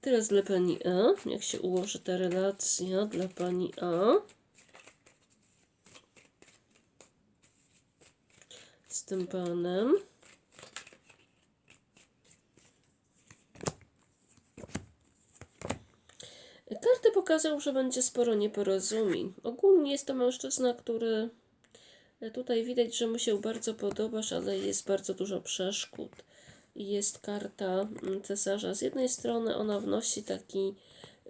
Teraz dla pani A, jak się ułoży ta relacja dla pani A. Z tym panem. Karty pokazują, że będzie sporo nieporozumień. Ogólnie jest to mężczyzna, który e, tutaj widać, że mu się bardzo podobasz, ale jest bardzo dużo przeszkód. Jest karta mm, cesarza. Z jednej strony ona wnosi taki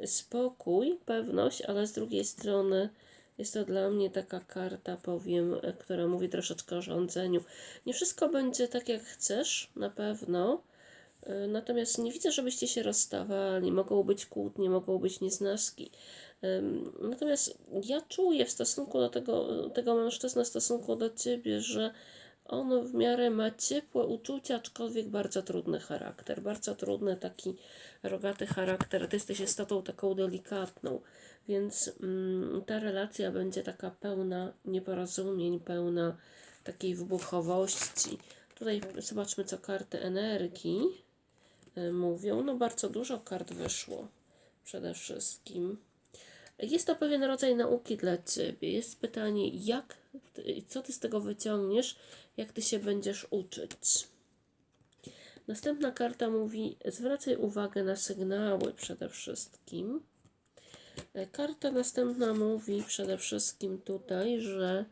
spokój, pewność, ale z drugiej strony jest to dla mnie taka karta, powiem, e, która mówi troszeczkę o rządzeniu. Nie wszystko będzie tak, jak chcesz, na pewno. E, Natomiast nie widzę, żebyście się rozstawali. Mogą być kłótnie, mogą być nieznaski. Natomiast ja czuję w stosunku do tego, tego mężczyzny, w stosunku do ciebie, że on w miarę ma ciepłe uczucia, aczkolwiek bardzo trudny charakter. Bardzo trudny, taki rogaty charakter. Ty jesteś istotą taką delikatną, więc mm, ta relacja będzie taka pełna nieporozumień, pełna takiej wybuchowości. Tutaj zobaczmy, co karty energii y, mówią. No bardzo dużo kart wyszło przede wszystkim. Jest to pewien rodzaj nauki dla Ciebie. Jest pytanie, jak, co Ty z tego wyciągniesz, jak Ty się będziesz uczyć. Następna karta mówi, zwracaj uwagę na sygnały przede wszystkim. E, Karta następna mówi przede wszystkim tutaj, że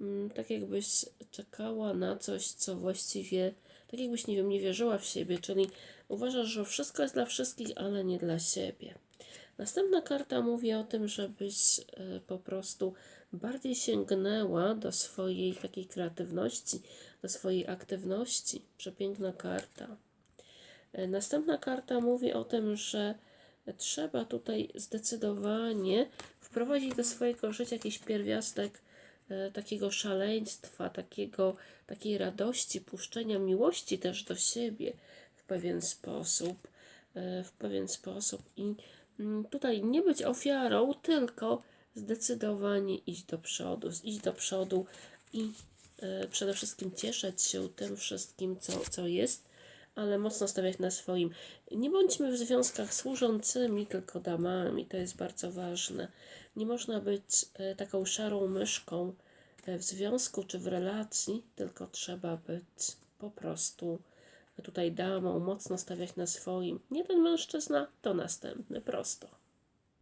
mm, tak jakbyś czekała na coś, co właściwie, tak jakbyś, nie wiem, nie wierzyła w siebie, czyli uważasz, że wszystko jest dla wszystkich, ale nie dla siebie. Następna karta mówi o tym, żebyś e, po prostu bardziej sięgnęła do swojej takiej kreatywności, do swojej aktywności. Przepiękna karta. E, Następna karta mówi o tym, że trzeba tutaj zdecydowanie wprowadzić do swojego życia jakiś pierwiastek e, takiego szaleństwa, takiego, takiej radości, puszczenia miłości też do siebie w pewien sposób, w pewien sposób i tutaj nie być ofiarą, tylko zdecydowanie iść do przodu, iść do przodu i e, przede wszystkim cieszyć się tym wszystkim, co, co jest, ale mocno stawiać na swoim. Nie bądźmy w związkach służącymi, tylko damami, to jest bardzo ważne. Nie można być e, taką szarą myszką e, w związku czy w relacji, tylko trzeba być po prostu tutaj damą, mocno stawiać na swoim. Nie ten mężczyzna, to następny, prosto.